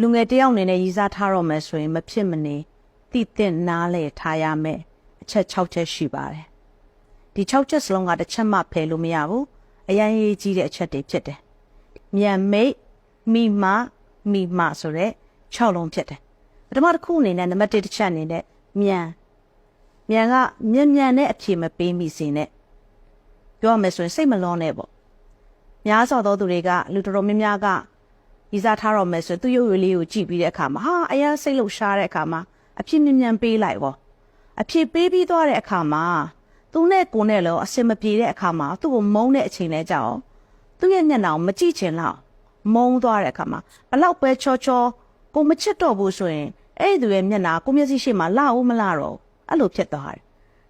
လူငယ်တယောက်အနေနဲ့ရည်စားထားတော့မယ်ဆိုရင်မဖြစ်မနေတိတဲ့နားလေထားရမယ်အချက်6ချက်ရှိပါတယ်ဒီ6ချက်စလုံးကတစ်ချက်မှဖယ်လို့မရဘူးအရင်ရေးကြီးတဲ့အချက်တွေဖြစ်တယ်မြန်မိတ်မိမမိမဆိုတဲ့6လုံးဖြစ်တယ်ပထမတစ်ခုအနေနဲ့နံပါတ်1တစ်ချက်အနေနဲ့မြန်မြန်ကမြန်မြန်နဲ့အဖြေမပေးမိစေနဲ့ပြောရမယ်ဆိုရင်စိတ်မလွန်နဲ့ပေါ့များစွာသောသူတွေကလူတော်တော်များများက ဤစားထားတော့မယ်ဆိုသူရုပ်ရည်လေးကိုကြည့်ပြီးတဲ့အခါမှာဟာအရင်စိတ်လှုပ်ရှားတဲ့အခါမှာအဖြစ်မြင်မြန်ပေးလိုက်ပေါ့အဖြစ်ပေးပြီးသွားတဲ့အခါမှာသူနဲ့ကိုနဲ့လောအစင်မပြေတဲ့အခါမှာသူ့ကိုမုန်းတဲ့အချိန်လဲကြောက်သူ့ရဲ့မျက်နှာကိုမကြည့်ချင်တော့မုန်းသွားတဲ့အခါမှာဘလောက်ပဲချောချောကိုမချစ်တော့ဘူးဆိုရင်အဲ့ဒီသူရဲ့မျက်နှာကိုမျက်စိရှိမှလာဦးမလာတော့အဲ့လိုဖြစ်သွားတယ်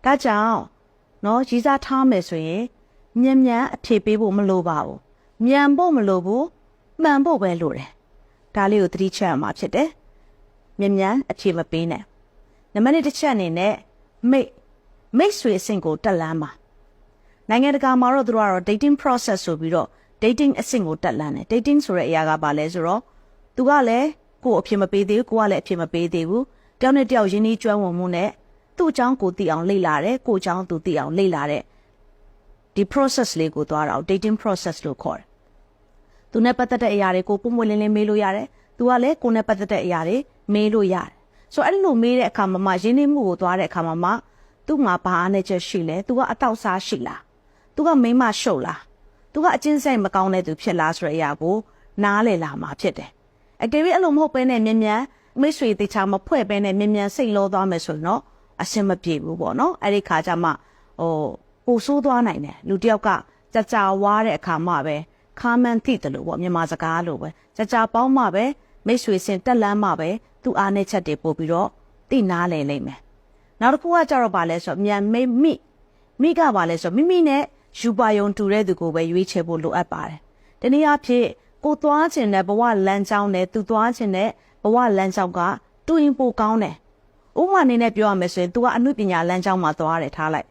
ဒါကြောင့်နော်ရီစားထားမယ်ဆိုရင်မြန်မြန်အဖြစ်ပေးဖို့မလိုပါဘူးမြန်ဖို့မလိုဘူး မှန်ဖို့ပဲလိုတယ်ဒါလေးကိုသတိချက်ရမှာဖြစ်တယ်မြ мян အဖြေမပေးနဲ့နံပါတ်1တစ်ချက်အနေနဲ့မိတ်မိတ်ဆွေအဆင့်ကိုတက်လန်းပါနိုင်ငံတကာမှာတော့သူတို့ကတော့ dating process ဆိုပြီးတော့ dating အဆင့်ကိုတက်လန်းတယ် dating ဆိုတဲ့အရာကဘာလဲဆိုတော့သူကလည်းကိုယ်အဖြေမပေးသေးဘူးကိုကလည်းအဖြေမပေးသေးဘူးတယောက်နဲ့တယောက်ရင်းနှီးကျွမ်းဝင်မှုနဲ့သူ့အကြောင်းကိုသိအောင်လေ့လာတယ်ကိုယ့်အကြောင်းသူသိအောင်လေ့လာတယ်ဒီ process လေးကိုသွားတာကို dating process လို့ခေါ်တယ် သူနဲ့ပတ်သက်တဲ့အရာတွေကိုပုံမွေလင်းလင်းမေးလို့ရတယ်သူကလည်းကိုနဲ့ပတ်သက်တဲ့အရာတွေမေးလို့ရတယ်ဆိုတော့အဲ့လိုမေးတဲ့အခါမှာမရင်းနှီးမှုကိုသွားတဲ့အခါမှာမသူ့မှာဘာအားနဲ့ချက်ရှိလဲသူကအတောက်စားရှိလားသူကမိမရှုပ်လားသူကအချင်းဆိုင်မကောင်းတဲ့သူဖြစ်လားဆိုတဲ့အရာကိုနားလည်လာမှာဖြစ်တယ်အကယ်၍အဲ့လိုမဟုတ်ပဲနဲ့မြ мян မိတ်ဆွေတေချာမဖွဲ့ပဲနဲ့မြ мяn စိတ်လောသွားမယ်ဆိုရင်တော့အဆင်မပြေဘူးပေါ့နော်အဲ့ဒီခါကျမှဟိုပိုဆိုးသွားနိုင်တယ်လူတယောက်ကကြာကြာဝါးတဲ့အခါမှပဲ ခါမှန်းသိတယ်လို့ပေါ့မြန်မာစကားလိုပဲကြကြပေါင်းမှပဲမိတ်ဆွေစင်တက်လန်းမှပဲသူအားနဲ့ချက်တွေပို့ပြီးတော့သိနားလည်လိမ့်မယ်နောက်တစ်ခုကကြတော့ဗာလဲဆိုတော့မြန်မိမိမိကဗာလဲဆိုတော့မိမိနဲ့ယူပါယုံတူတဲ့သူကိုပဲရွေးချယ်ဖို့လိုအပ်ပါတယ်တနည်းအားဖြင့်ကိုသွားခြင်းတဲ့ဘဝလမ်းကြောင်းနဲ့သူသွားခြင်းတဲ့ဘဝလမ်းကြောင်းကတူရင်ပိုကောင်းတယ်ဥပမာအနေနဲ့ပြောရမယ်ဆိုရင် तू ကအမှုပညာလမ်းကြောင်းမှာသွားတယ်ထားလိုက်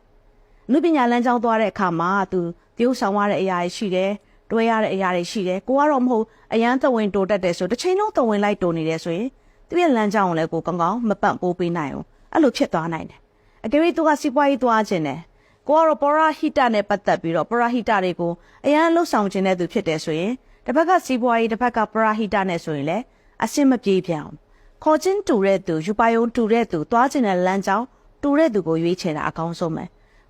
အမှုပညာလမ်းကြောင်းသွားတဲ့အခါမှာ तू တရုပ်ဆောင်ရတဲ့အရာရှိတယ် တွဲရတဲ့အရာတွေရှိတယ်ကိုကတော့မဟုတ်အရန်သဝင်တိုးတက်တယ်ဆိုတစ်ချိန်လုံးသဝင်လိုက်တိုးနေတယ်ဆိုရင်သူ့ရဲ့လမ်းကြောင်းကိုလည်းကိုကောင်းကောင်းမပတ်ပိုးပေးနိုင်ဘူးအဲ့လိုဖြစ်သွားနိုင်တယ်အကယ်၍သူကစီးပွားရေးသွားခြင်းတယ်ကိုကတော့ပရာဟိတနဲ့ပတ်သက်ပြီးတော့ပရာဟိတတွေကိုအရန်လှုပ်ဆောင်ခြင်းတဲ့သူဖြစ်တယ်ဆိုရင်တစ်ဖက်ကစီးပွားရေးတစ်ဖက်ကပရာဟိတနဲ့ဆိုရင်လည်းအဆင်မပြေပြန်အောင်ခေါ်ချင်းတူတဲ့သူယူပါယုံတူတဲ့သူသွားခြင်းတဲ့လမ်းကြောင်းတူတဲ့သူကိုရွေးချယ်တာအကောင်းဆုံးပဲ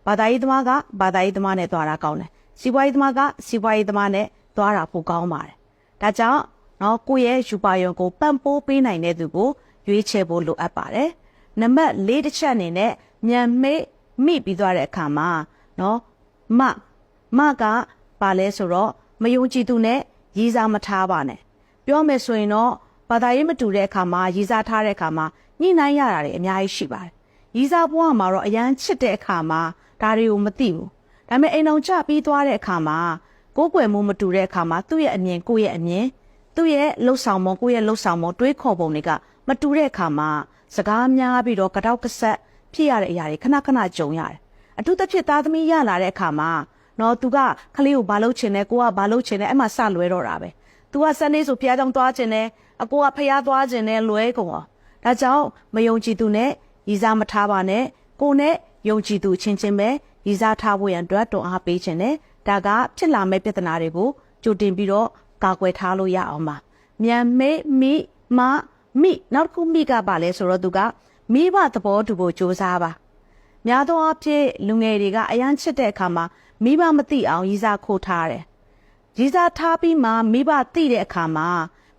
ဘာသာရေးသမားကဘာသာရေးသမားနဲ့သွားတာကောင်းတယ် စီးပွားရေးသမားကစီးပွားရေးသမားနဲ့သွားတာပိုကောင်းပါတယ်။ဒါကြောင့်နော်ကိုယ့်ရဲ့ယူပါယုံကိုပံ့ပိုးပေးနိုင်တဲ့သူကိုရွေးချယ်ဖို့လိုအပ်ပါတယ်။နံပါတ်၄တစ်ချက်အနေနဲ့မြန်မေ့မိပြီးသွားတဲ့အခါမှာနော်မမကပါလဲဆိုတော့မယုံကြည်သူနဲ့ရည်စားမထားပါနဲ့။ပြောမယ်ဆိုရင်တော့ဘာသာရေးမတူတဲ့အခါမှာရည်စားထားတဲ့အခါမှာညှိနှိုင်းရတာတွေအများကြီးရှိပါတယ်။ရည်စားဘဝမှာတော့အရန်ချစ်တဲ့အခါမှာဒါတွေကိုမသိဘူး။ ဒါပေမဲ့အိမ်အောင်ကြပြီးသွားတဲ့အခါမှာကိုယ်ွယ်မှုမတူတဲ့အခါမှာသူ့ရဲ့အမြင်ကိုယ့်ရဲ့အမြင်သူ့ရဲ့လှုပ်ဆောင်မှုကိုယ့်ရဲ့လှုပ်ဆောင်မှုတွေးခေါ်ပုံတွေကမတူတဲ့အခါမှာစကားများပြီးတော့ကတောက်ကဆက်ဖြစ်ရတဲ့အရာတွေခဏခဏကြုံရတယ်အထူးသဖြင့်သားသမီးရလာတဲ့အခါမှာနော်သူကခလေးကိုဘာလုပ်ချင်လဲကိုကဘာလုပ်ချင်လဲအဲ့မှာစလွဲတော့တာပဲသူကစနေဆိုဖះကြောင်သွားချင်တယ်အကိုကဖះသွားချင်တယ်လွဲကုန်အောင်ဒါကြောင့်မယုံကြည်သူနဲ့ရည်စားမထားပါနဲ့ကိုနဲ့ယုံကြည်သူချင်းချင်းပဲ ရည်စားထားဖို့ရန်အတွက်တွန်းအားပေးခြင်းနဲ့ဒါကဖြစ်လာမယ့်ပြဿနာတွေကိုကြိုတင်ပြီးတော့ကာကွယ်ထားလို့ရအောင်ပါမြန်မေးမိမမိနောက်တစ်ခုမိကပါလဲဆိုတော့သူကမိဘသဘောတူဖို့ကြိုးစားပါများသောအားဖြင့်လူငယ်တွေကအယမ်းချစ်တဲ့အခါမှာမိဘမသိအောင်ရည်စားခိုးထားတယ်ရည်စားထားပြီးမှမိဘသိတဲ့အခါမှာ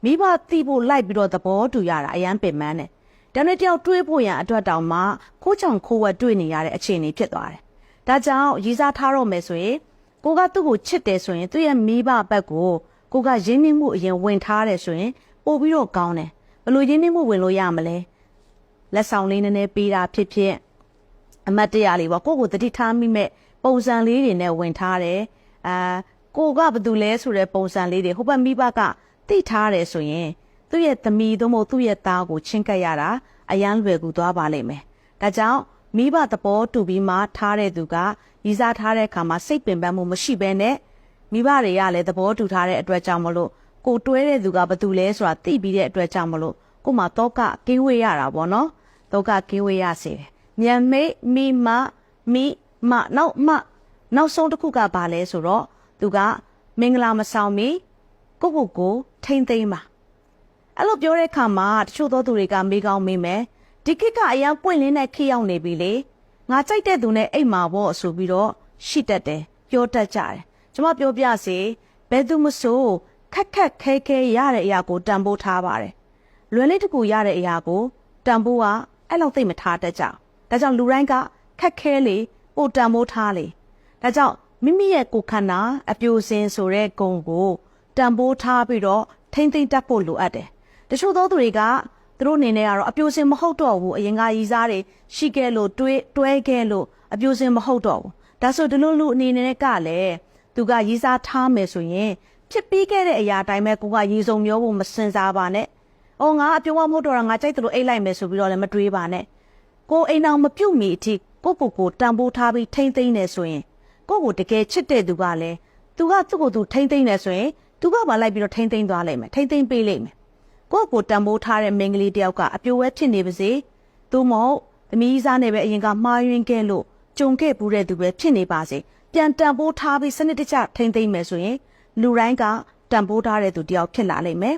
မိဘသိဖို့လိုက်ပြီးတော့သဘောတူရတာအယမ်းပင်ပန်းတယ်တနေ့တယောက်တွေးဖို့ရန်အတွက်တောင်မှခိုးချောင်ခိုးဝက်တွေးနေရတဲ့အခြေအနေဖြစ်သွားတယ် ဒါကြောင့်ရည်စားထားတော့မယ်ဆိုရင်ကိုကသူ့ကိုချစ်တယ်ဆိုရင်သူ့ရဲ့မိဘဘက်ကိုကိုကရင်းနှီးမှုအရင်ဝင်ထားတယ်ဆိုရင်ပို့ပြီးတော့ကောင်းတယ်ဘလို့ရင်းနှီးမှုဝင်လို့ရမလဲလက်ဆောင်လေးနည်းနည်းပေးတာဖြစ်ဖြစ်အမတ်တရလေးပေါ့ကိုကိုတတိထားမိမဲ့ပုံစံလေးတွေနဲ့ဝင်ထားတယ်အာကိုကဘာတူလဲဆိုတဲ့ပုံစံလေးတွေဟိုဘက်မိဘကသိထားတယ်ဆိုရင်သူ့ရဲ့သမီးသို့မဟုတ်သူ့ရဲ့သားကိုချင်းကပ်ရတာအရန်လွယ်ကူသွားပါလိမ့်မယ်ဒါကြောင့် မိဘသဘောတူပြီးမှထားတဲ့သူကရည်စားထားတဲ့အခါမှာစိတ်ပင်ပန်းမှုမရှိဘဲနဲ့မိဘတွေကလည်းသဘောတူထားတဲ့အတွက်ကြောင့်မလို့ကိုတွဲတဲ့သူကဘာတူလဲဆိုတာသိပြီးတဲ့အတွက်ကြောင့်မလို့ကို့မှာတောကကင်းဝေးရတာပေါ့နော်တောကကင်းဝေးရစေတယ်ညံမိတ်မိမမိမနောက်မနောက်ဆုံးတစ်ခုကဘာလဲဆိုတော့သူကမင်္ဂလာမဆောင်မီကိုကိုကိုထိမ့်သိမ့်ပါအဲ့လိုပြောတဲ့အခါမှာတချို့သောသူတွေကမေးကောင်းမေးမယ် ဒီကိကအရင်ပွင့်လင်းတဲ့ခေတ်ရောက်နေပြီလေငါကြိုက်တဲ့သူနဲ့အိမ်မှာပေါ့ဆိုပြီးတော့ရှိတတ်တယ်ပြောတတ်ကြတယ်ကျွန်မပြောပြစီဘယ်သူမဆိုခက်ခက်ခဲခဲရတဲ့အရာကိုတန်ဖိုးထားပါတယ်လွယ်လေးတစ်ခုရတဲ့အရာကိုတန်ဖိုးကအဲ့လောက်သိမ့်မထားတတ်ကြဘူးဒါကြောင့်လူတိုင်းကခက်ခဲလေပိုတန်ဖိုးထားလေဒါကြောင့်မိမိရဲ့ကိုယ်ခန္ဓာအပြိုစင်ဆိုတဲ့ဂုံကိုတန်ဖိုးထားပြီးတော့ထိမ့်သိမ့်တတ်ဖို့လိုအပ်တယ်တချို့သောသူတွေက သူတို့အနေနဲ့ကတော့အပြိုစင်မဟုတ်တော့ဘူးအရင်ကရည်စားတွေရှိခဲ့လို့တွဲတွဲခဲ့လို့အပြိုစင်မဟုတ်တော့ဘူးဒါဆိုဒီလိုလူအနေနဲ့ကလည်းသူကရည်စားထားမယ်ဆိုရင်ဖြစ်ပြီးခဲ့တဲ့အရာတိုင်းပဲကိုကရည်စုံမျိုးဖို့မစင်စားပါနဲ့။အော်ငါအပြိုမမဟုတ်တော့တာငါကြိုက်တယ်လို့အိတ်လိုက်မယ်ဆိုပြီးတော့လည်းမတွေးပါနဲ့။ကိုအိမ်အောင်မပြုတ်မီအထိကိုကိုကိုတန်ဖိုးထားပြီးထိမ့်သိမ့်နေဆိုရင်ကိုကိုတကယ်ချစ်တဲ့သူကလည်းသူကသူ့ကိုသူထိမ့်သိမ့်နေဆိုရင်သူကပါလိုက်ပြီးတော့ထိမ့်သိမ့်သွားလိမ့်မယ်ထိမ့်သိမ့်ပေးလိမ့်မယ် ကိုယ့်ကိုတန်ဖိုးထားတဲ့မိန်းကလေးတယောက်ကအပြိုဝဲဖြစ်နေပါစေ။သို့မဟုတ်သမီးစားနဲ့ပဲအရင်ကမှားယွင်းခဲ့လို့ကြုံခဲ့ပူးတဲ့သူပဲဖြစ်နေပါစေ။ပြန်တန်ဖိုးထားပြီးစနစ်တကျထိမ့်သိမ့်မယ်ဆိုရင်လူတိုင်းကတန်ဖိုးထားတဲ့သူတယောက်ဖြစ်လာလိမ့်မယ်